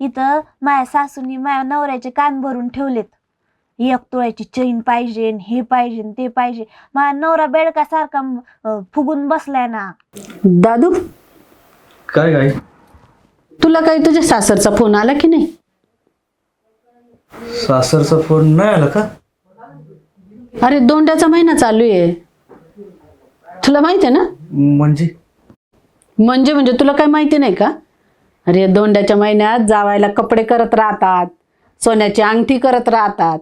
इथं माझ्या सासूनी माझ्या नवऱ्याचे कान भरून ठेवलेत. एक तोळ्याची चैन पाहिजे हे पाहिजे ते पाहिजे. माझा नवरा बेडकासारखा अं, फुगून बसलाय ना. दादू? काय काय तुला काही तुझ्या सासरचा फोन आला की नाही? सासरचा फोन नाही आला का? अरे दोंड्याचा महिना चालू आहे. तुला माहिती आहे ना? म्हणजे? म्हणजे म्हणजे तुला काही माहिती नाही का? अरे दोंड्याच्या महिन्यात जावायला कपडे करत राहतात सोन्याची अंगठी करत राहतात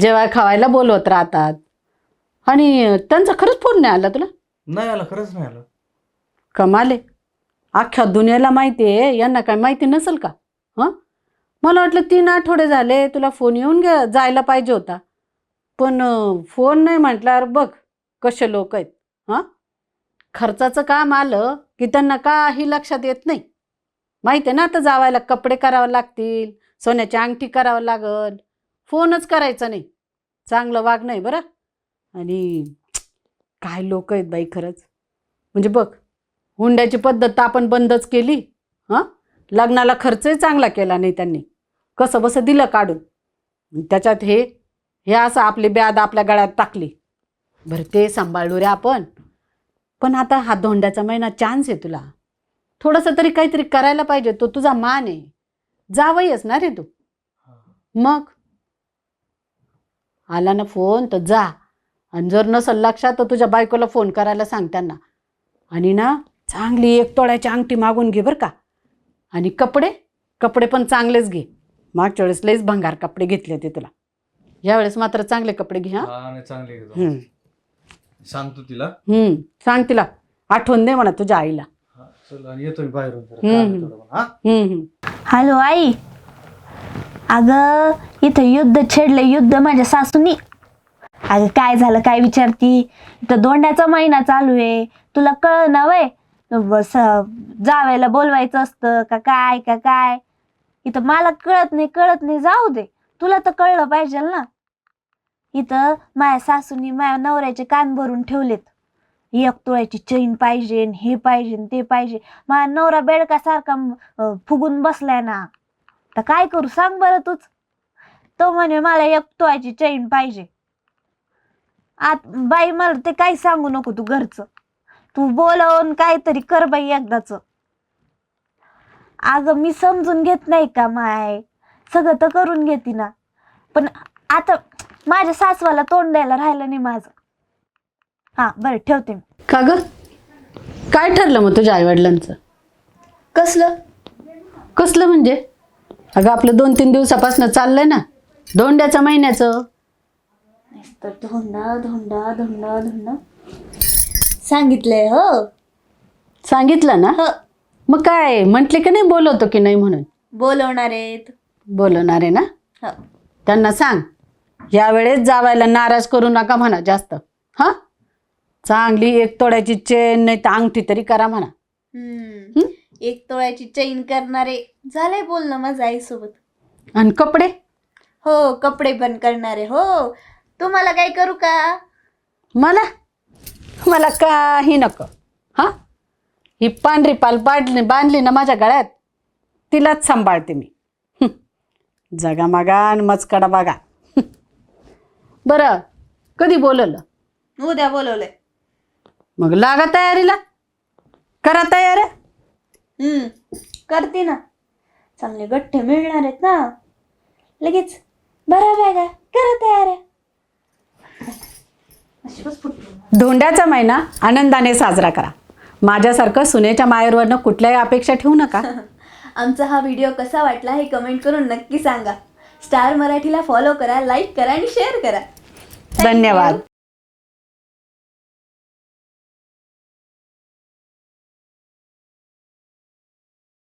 जेवाय खावायला बोलवत राहतात. आणि त्यांचा खरंच फोन नाही आला तुला? नाही आला खरंच नाही आला. कमाले अख्ख्या दुनियाला माहिती आहे यांना काय माहिती नसेल का? हां? मला वाटलं तीन आठवडे झाले तुला फोन येऊन गे जायला पाहिजे होता. पण फोन नाही म्हटल्यावर बघ कसे लोक आहेत. हां? खर्चाचं काम आलं की त्यांना काही लक्षात येत नाही. माहिती आहे ना आता जावायला कपडे करावं लागतील सोन्याची अंगठी करावं लागल. फोनच करायचा नाही. चांगलं वाग नाही बरं. आणि काय लोक आहेत बाई खरंच. म्हणजे बघ हुंड्याची पद्धत आपण बंदच केली हां? लग्नाला खर्चही चांगला केला नाही त्यांनी. कसं बसं दिलं काढून. त्याच्यात हे हे असं आपली ब्याद आपल्या गळ्यात टाकली. बरं ते सांभाळू रे आपण. पण आता हा धोंड्याचा महिना चान्स आहे तुला. थोडंसं तरी काहीतरी करायला पाहिजे. तो तुझा मान आहे. जावईच ना रे तू. मग? आला ना फोन तर जा. आणि जर नसल लक्षात तर तुझ्या बायकोला फोन करायला सांग त्यांना. आणि ना चांगली एक तोळ्याची अंगठी मागून घे बरं का. आणि कपडे? कपडे पण चांगलेच घे. मागच्या वेळेस लईच भंगार कपडे घेतले ते तुला. यावेळेस मात्र चांगले कपडे घे हां. हा नाही चांगले. हम्म. सांगतो तिला. हम्म. सांग तिला. आठवण दे म्हणा तुझ्या आईला. चल आणि येतो मी बाहेरून जरा. हम्म. काम आहे थोडं मला, हा? हम्म, हम्म. हॅलो आई. अगं इथं युद्ध छेडलं युद्ध माझ्या सासूनी. अगं काय झालं काय विचारती? इथं दोंड्याचा महिना चालू आहे. तुला कळ ना वय? बस जावायला बोलवायचं असतं का काय का काय? इथं मला कळत नाही कळत नाही जाऊ दे. तुला तर कळलं पाहिजे ना? इथं माझ्या सासूनी माझ्या नवऱ्याचे कान भरून ठेवलेत. एक तोळ्याची चैन पाहिजे हे पाहिजे ते पाहिजे. माझा नवरा बेडकासारखा फुगून बसलाय ना. तर काय करू सांग बरं तूच. तो म्हणे मला एक तोळ्याची चैन पाहिजे. आत बाई मला ते काही सांगू नको तू घरचं. तू बोलावून काहीतरी कर बाई एकदाच. अगं मी समजून घेत नाही का माय? सगळं तर करून घेते ना. पण आता माझ्या सासवाला तोंड द्यायला राहिलं नाही माझं. हा बरं ठेवते मी. का ग? काय ठरलं मग तुझ्या आईवडिलांचं? कसलं? कसलं म्हणजे? अगं आपलं दोन तीन दिवसापासून चाललंय ना दोंड्याच्या महिन्याचं. तर धोंडा धोंडा धोंडा धोंडा. सांगितलंय हो. सांगितलं ना? हो. मग काय म्हटले की नाही बोलवतो की नाही म्हणून? बोलवणार आहेत. बोलवणार आहे ना? हो. त्यांना सांग यावेळेस जावायला नाराज करू नका म्हणा जास्त. हां? चांगली एक तोड्याची चेन नाही तर अंगठी तरी करा म्हणा. हम्म. एक तोळ्याची चैन करणारे झालंय बोलणं माझ्या आईसोबत. आणि कपडे? हो कपडे पण करणारे हो. तुम्हाला काय करू का? मला? मला काही नको. हां? ही पांढरी पाल पाडली बांधली ना माझ्या गळ्यात तिलाच सांभाळते मी. हं. जगा मागा आणि मचकडा बघा हं. बरं कधी बोलवलं? उद्या बोलवलंय. मग लागा तयारीला. करा तयार हम्म करते ना. चांगले गठ्ठे मिळणार आहेत ना. लगेच बरा बॅगा करा तयार धोंड्याचा महिना आनंदाने साजरा करा. माझ्यासारखं सुनेच्या माहेरवरनं कुठल्याही अपेक्षा ठेवू नका. आमचा हा व्हिडिओ कसा वाटला हे कमेंट करून नक्की सांगा. स्टार मराठीला फॉलो करा लाईक करा आणि शेअर करा. धन्यवाद.